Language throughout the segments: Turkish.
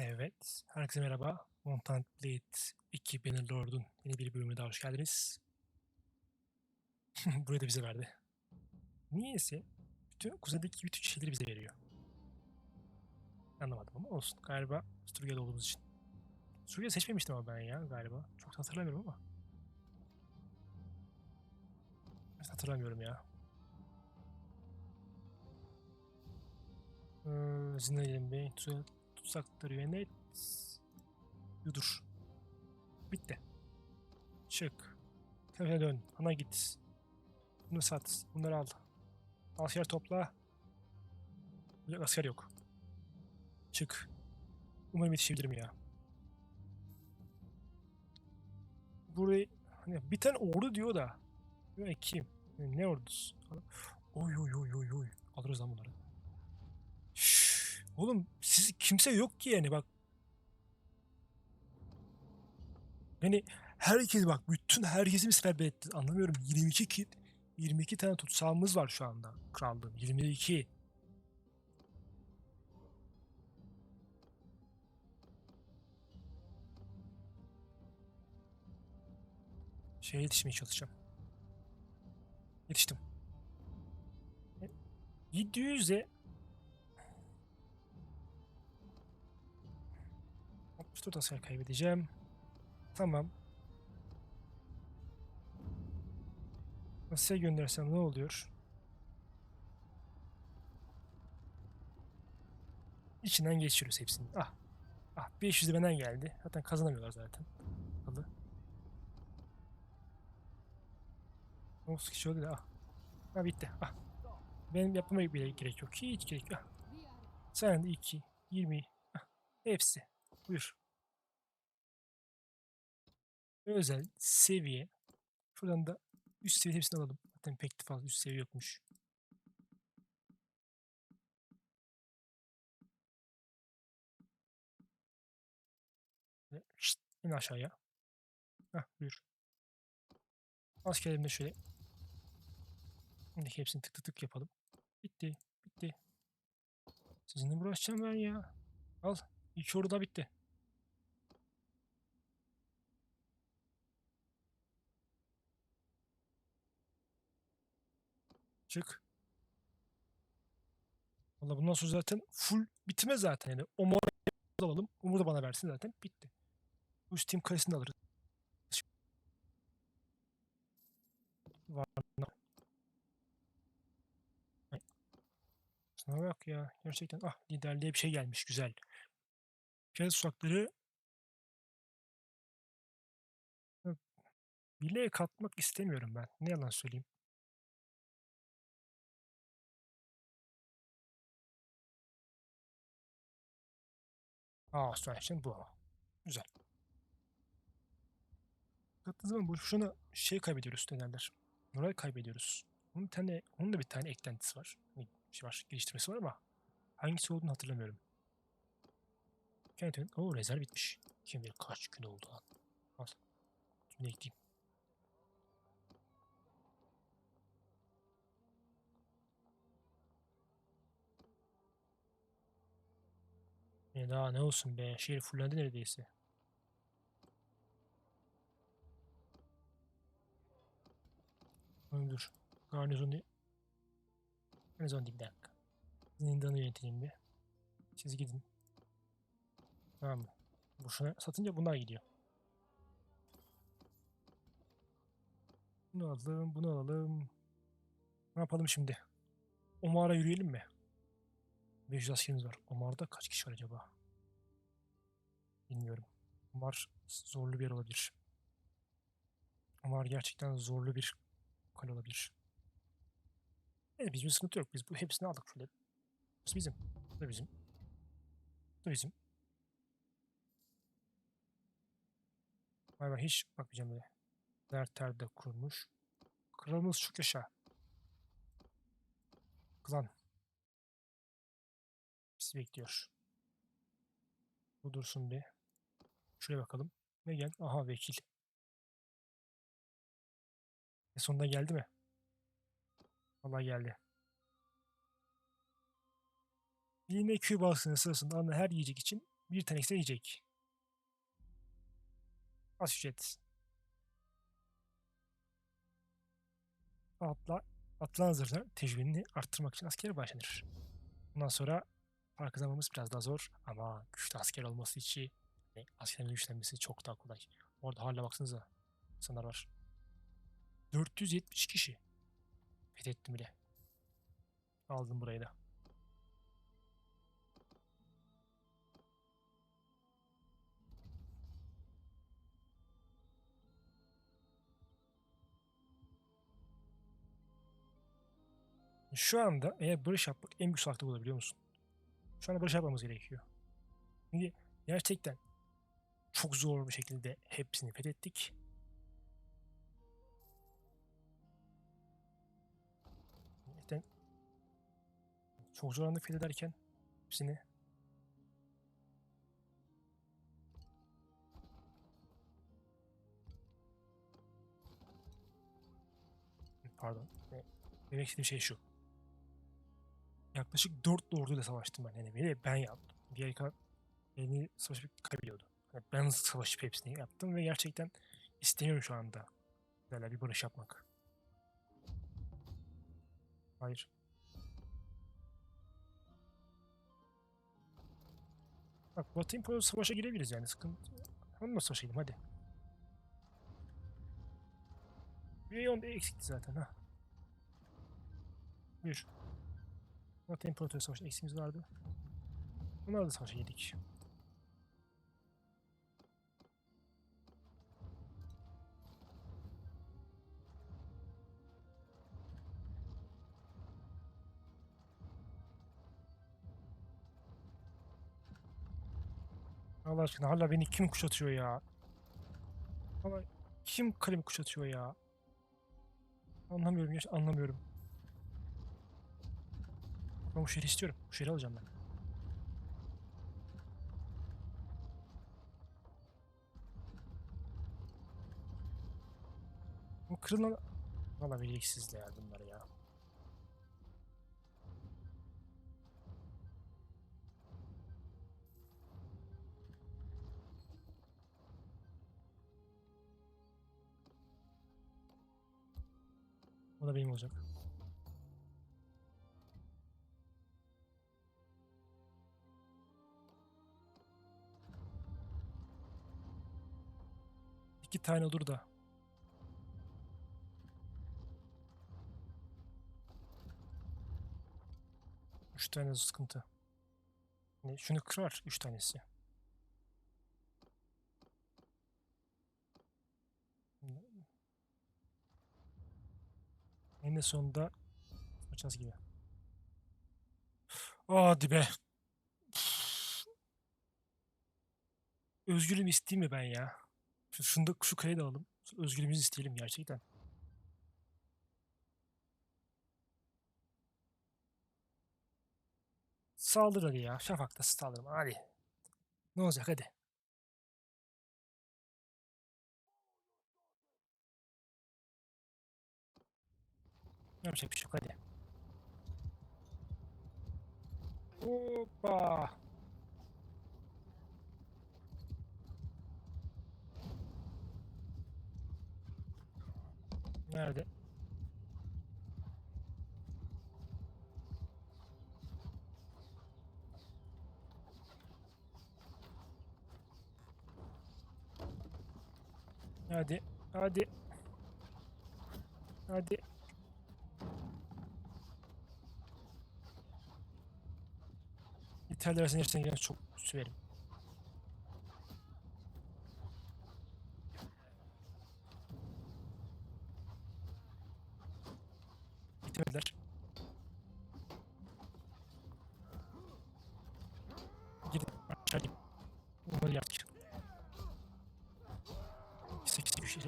Evet, herkese merhaba. Montant Blade 2 Bannerlord'un yeni bir bölümüne daha hoş geldiniz. Burayı da bize verdi. Niyeyse bütün kuzeydeki bütün şeyleri bize veriyor. Anlamadım ama olsun. Galiba Sturgel olduğumuz için. Sturgel seçmemiştim ama ben ya galiba. Çok hatırlamıyorum ama. Evet, hatırlamıyorum ya. Ee, Zina 25, tutsakları yönet. Yudur. Bitti. Çık. Kafene dön. Ana git. Bunu sat. Bunları al. Asker topla. Yok asker yok. Çık. Umarım yetişebilirim ya. Burayı hani bir tane ordu diyor da. Kim? Ne ordusu? Oy oy oy oy oy. Alırız lan bunları. Oğlum siz kimse yok ki yani bak. Yani herkes bak bütün herkesi mi seferber etti anlamıyorum. 22 ki 22 tane tutsağımız var şu anda krallığın. 22. Şeye yetişmeye çalışacağım. Yetiştim. E, 700'e 64 asker kaybedeceğim. Tamam. Asya'ya göndersem ne oluyor? İçinden geçiyoruz hepsini. Ah. Ah 500 de benden geldi. Zaten kazanamıyorlar zaten. Alı. 30 kişi oldu da ah. Ha bitti. Ah. Benim yapmama bile gerek yok. Hiç gerek yok. Ah. Sen de 2, 20. Ah. Hepsi. Buyur. Özel seviye. Şuradan da üst seviye hepsini alalım. Zaten pek de fazla üst seviye yokmuş. Ve şşt, in aşağıya. Hah buyur. Askerlerini de şöyle. Şimdi hepsini tık tık tık yapalım. Bitti. Bitti. Sizinle uğraşacağım ben ya? Al. İki ordu da bitti. Çık. Valla bundan sonra zaten full bitme zaten. Yani o alalım. Umur da bana versin zaten. Bitti. Bu Steam karesini de alırız. Var. Şuna bak ya. Gerçekten. Ah liderliğe bir şey gelmiş. Güzel. Piyade susakları bile katmak istemiyorum ben. Ne yalan söyleyeyim. Aa Astonishing bu ama. Güzel. Kattığın zaman boşuna şey kaybediyoruz ne derler. Moral kaybediyoruz. Onun, tane, onun da bir tane eklentisi var. Şey var, geliştirmesi var ama hangisi olduğunu hatırlamıyorum. Kentin, o rezerv bitmiş. Kim bilir kaç gün oldu lan. Al. Şimdi ekleyeyim. Ya daha ne olsun be. Şehir fullendi neredeyse. Oğlum dur. Garnizon. Garnizon değil bir dakika. Zindanı yöneteyim bir. Siz gidin. Tamam mı? Boşuna satınca bunlar gidiyor. Bunu alalım, bunu alalım. Ne yapalım şimdi? Omar'a yürüyelim mi? 500 askerimiz var. Omar'da kaç kişi var acaba? Bilmiyorum. Omar zorlu bir yer olabilir. Omar gerçekten zorlu bir kale olabilir. Evet bizim sıkıntı yok. Biz bu hepsini aldık şöyle. Bu bizim. Bu da bizim. Bu da bizim. Vay vay hiç bakmayacağım bile. Derter de kurmuş. Kralımız çok yaşa. Klan. Bizi bekliyor. Bu dursun bir. Şuraya bakalım. Ne gel? Aha vekil. E sonunda geldi mi? Vallahi geldi. Yine Küba sınırı sırasında alınan her yiyecek için Bir tane ise yiyecek. Az ücret. Atla, atlan hazırlar tecrübeni arttırmak için askere başlanır. Bundan sonra para kazanmamız biraz daha zor ama güçlü asker olması için e, askerin güçlenmesi çok daha kolay. Orada hala baksanıza insanlar var. 470 kişi. Fethettim bile. Aldım burayı da. Şu anda eğer barış yapmak en büyük salaklık olabiliyor musun? Şu anda barış yapmamız gerekiyor. Çünkü gerçekten çok zor bir şekilde hepsini fethettik. Gerçekten çok zorlandık fethederken hepsini. Pardon. Demek istediğim şey şu. Yaklaşık 4 orduyla savaştım ben. Beni ben yaptım. Diğer beni savaşıp kaybediyordu. Yani ben savaşıp hepsini yaptım ve gerçekten istemiyorum şu anda. Böyle bir barış yapmak. Hayır. Bak Batı İmparatorluğu savaşa girebiliriz yani sıkıntı. Onunla savaşa gidelim hadi. Bir onda eksikti zaten ha. Buyur. Batı İmparatorluğu savaşı eksiğimiz vardı. Bunlarla da savaşa girdik. Allah aşkına hala beni kim kuşatıyor ya? Hala kim kalemi kuşatıyor ya? Anlamıyorum ya anlamıyorum. Ben bu şehri istiyorum. Bu şehri alacağım ben. Bu kırılan... Valla beceriksizler ya bunlar ya. O da benim olacak. İki tane olur da. Üç tane sıkıntı. Şunu kırar üç tanesi. En sonunda yapacağız gibi. Hadi be. Özgürlüğümü isteyeyim mi ben ya? Şu, şunu da, şu kaleyi de alalım. Özgürlüğümüzü isteyelim gerçekten. Saldır hadi ya. Şafak'ta saldırma hadi. Ne olacak hadi. Yapacak bir şey hadi. Hoppa. Nerede? Hadi, hadi. Hadi. İtalya arasında gerçekten çok süverim. Bitirdiler. Gidin aşağı gidin. Onları yaptık. Sekiz bir şey.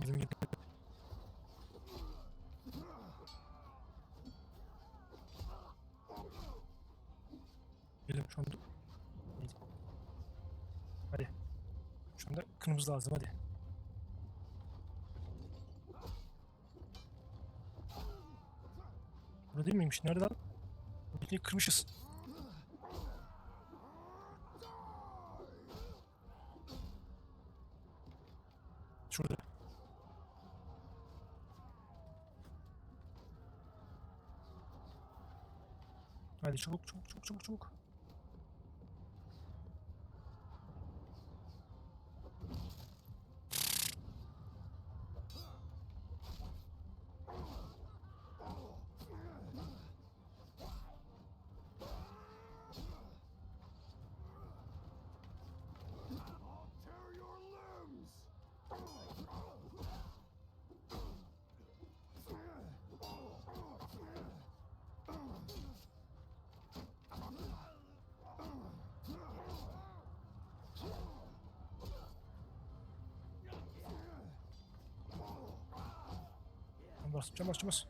Gidin gidin. Gelin şu anda. Hadi. Şu anda kırmızı lazım hadi. Burada değil miymiş? Nerede lan? Bildiğin kırmışız. Şurada. Hadi çabuk çabuk çabuk çabuk çabuk. Tear tchau te.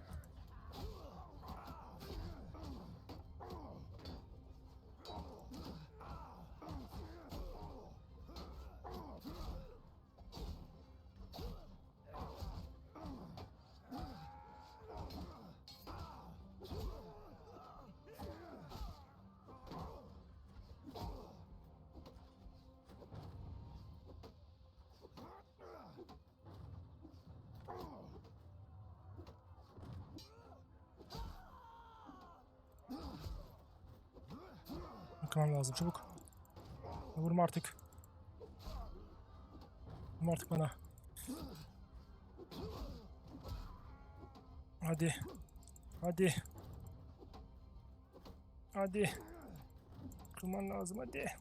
Bakmam lazım çabuk. Vurma artık. Vurma artık bana. Hadi. Hadi. Hadi. Kırman lazım hadi.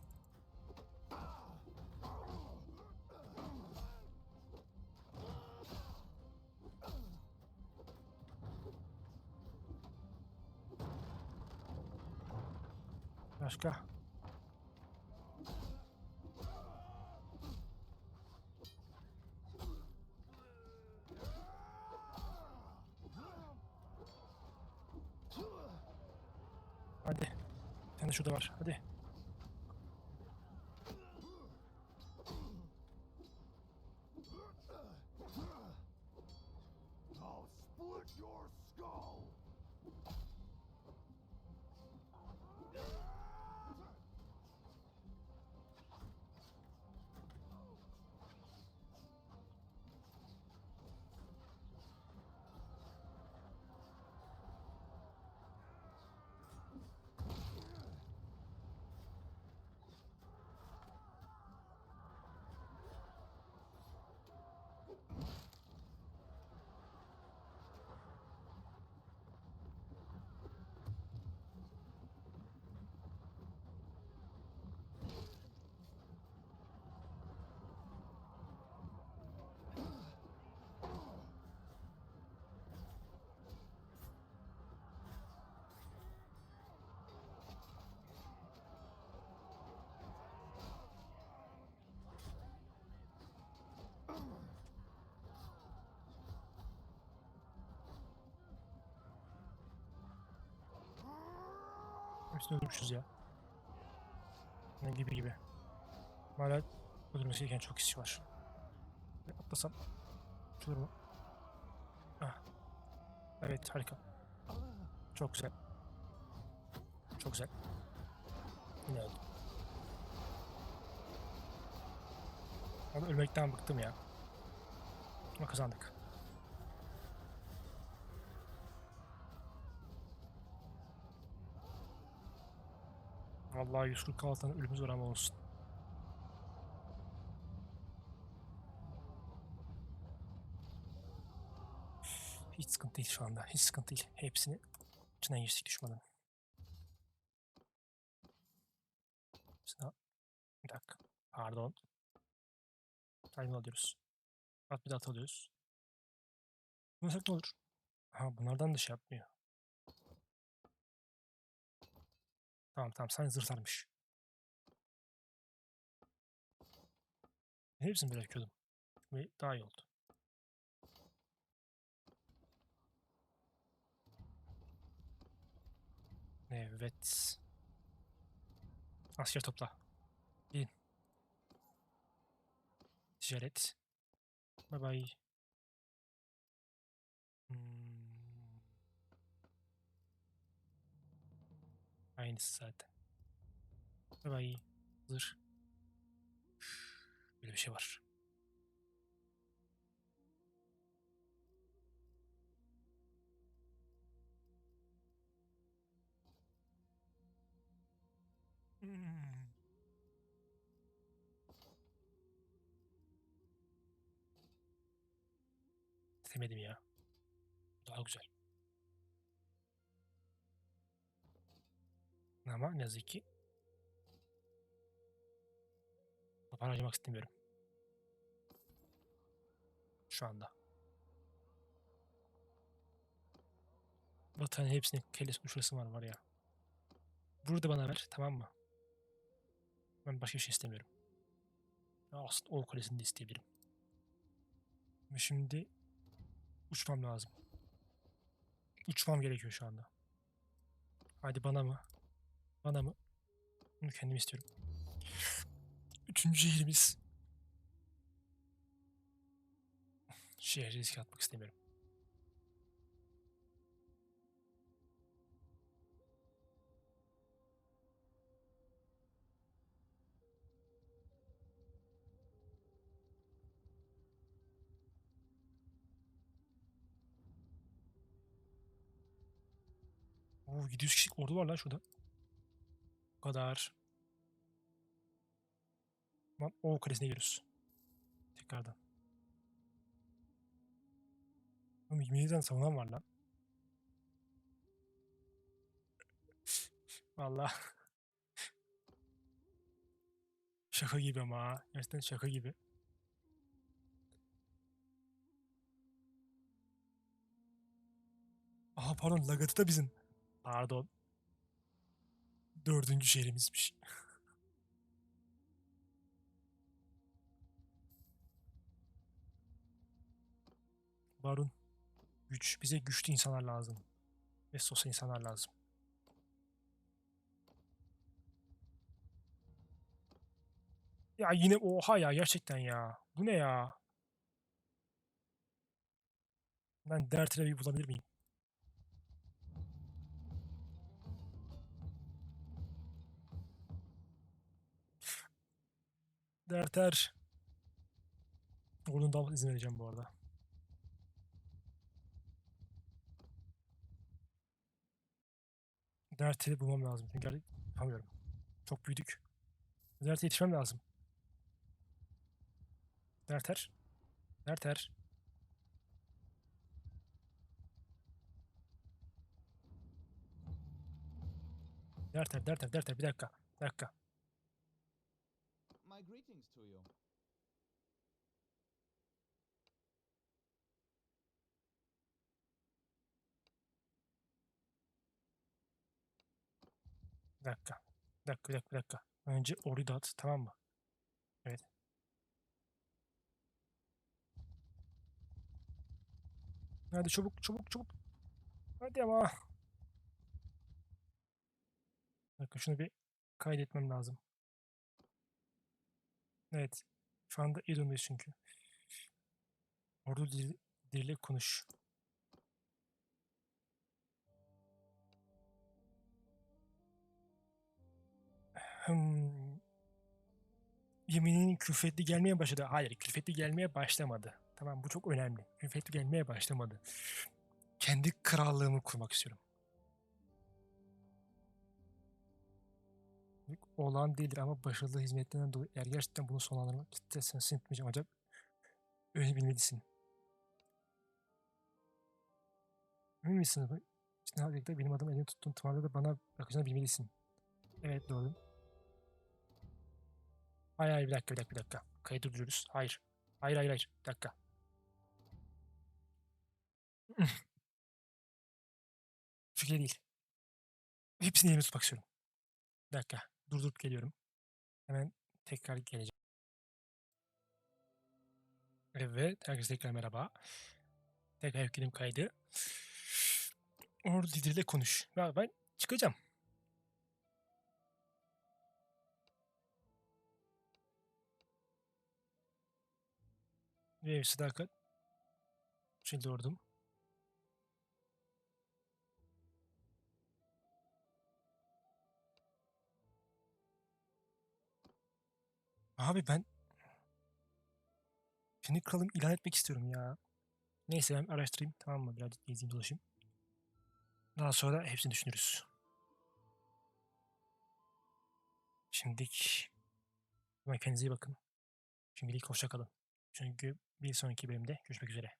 Bir tane şurada var. Hadi. Hepsini öldürmüşüz ya. Ne gibi gibi. Hala öldürmesi gereken çok kişi var. Bir Atlasam. Şurada mı? Ah. Evet harika. Çok güzel. Çok güzel. Yine öldüm. Ama ölmekten bıktım ya. Ama kazandık. Vallahi 146 tane ölümümüz var ama olsun. Hiç sıkıntı değil şu anda. Hiç sıkıntı değil. Hepsini içinden geçtik düşmanın. Bir dakika. Pardon. Time alıyoruz. At bir at alıyoruz. Bunu ne olur? Ha bunlardan da şey yapmıyor. Tamam tamam sen zırhlarmış. Hepsini bırakıyordum. Ve daha iyi oldu. Evet. Asker topla. Bin. Ticaret. Bye bye. Hmm. Aynısı zaten. Bay zırh. Böyle bir şey var. Hmm. Demedim ya. Daha güzel. Ama ne yazık ki para harcamak istemiyorum. Şu anda. Vatanın hepsinin kellesi uçurası var var ya. Burada bana ver tamam mı? Ben başka bir şey istemiyorum. Aslında o kulesini de isteyebilirim. Ama şimdi uçmam lazım. Uçmam gerekiyor şu anda. Hadi bana mı? Bana mı? Bunu kendim istiyorum. Üçüncü şehrimiz. Şehri riske atmak istemiyorum. Oo 700 kişilik ordu var lan şurada. Kadar. Lan o kalesine giriyoruz. Tekrardan. Oğlum 27'den savunan var lan. Vallahi. şaka gibi ama. Gerçekten şaka gibi. Aha pardon Lagatı da bizim. Pardon. Dördüncü şehrimizmiş. Barun. Güç. Bize güçlü insanlar lazım. Ve sosyal insanlar lazım. Ya yine oha ya gerçekten ya. Bu ne ya? Ben dertine bir bulabilir miyim? Derter. Oradan da izin vereceğim bu arada. Dert'i bulmam lazım. Çünkü yapamıyorum. Çok büyüdük. Dert'e yetişmem lazım. Derter. Derter. Derter, derter, derter. Bir dakika. Bir dakika. My greetings to you. Bir dakika. Bir dakika, bir dakika, bir dakika. Önce orayı dağıt, tamam mı? Evet. Hadi çabuk, çabuk, çabuk. Hadi ama. Bir dakika, şunu bir kaydetmem lazım. Evet. Şu anda durumdayız çünkü. Ordu dil, diliyle konuş. Hmm. Yeminin külfetli gelmeye başladı. Hayır, külfetli gelmeye başlamadı. Tamam, bu çok önemli. Külfetli gelmeye başlamadı. Kendi krallığımı kurmak istiyorum. Olan değildir ama başarılı hizmetlerinden dolayı eğer gerçekten bunu sonlandırmak istersen sinirtmeyeceğim ancak öyle bilmelisin. Emin misin? İşte birlikte benim adım elini tuttuğun tımarda da bana bakacağını bilmelisin. Evet doğru. Hayır hayır bir dakika bir dakika bir dakika. Kayıt durduruyoruz. Hayır. Hayır hayır hayır. Bir dakika. Fikir değil. Hepsini elime tutmak istiyorum. Bir dakika. Durdurup geliyorum. Hemen tekrar geleceğim. Evet. Herkese tekrar merhaba. Tekrar yükledim kaydı. Ordu lideriyle konuş. Ya ben çıkacağım. Ve sadakat. Şimdi ordum. Abi ben kendi kralım ilan etmek istiyorum ya. Neyse ben araştırayım tamam mı? Birazcık gezeyim dolaşayım. Daha sonra hepsini düşünürüz. Şimdilik kendinize iyi bakın. Şimdilik hoşça kalın. Çünkü bir sonraki bölümde görüşmek üzere.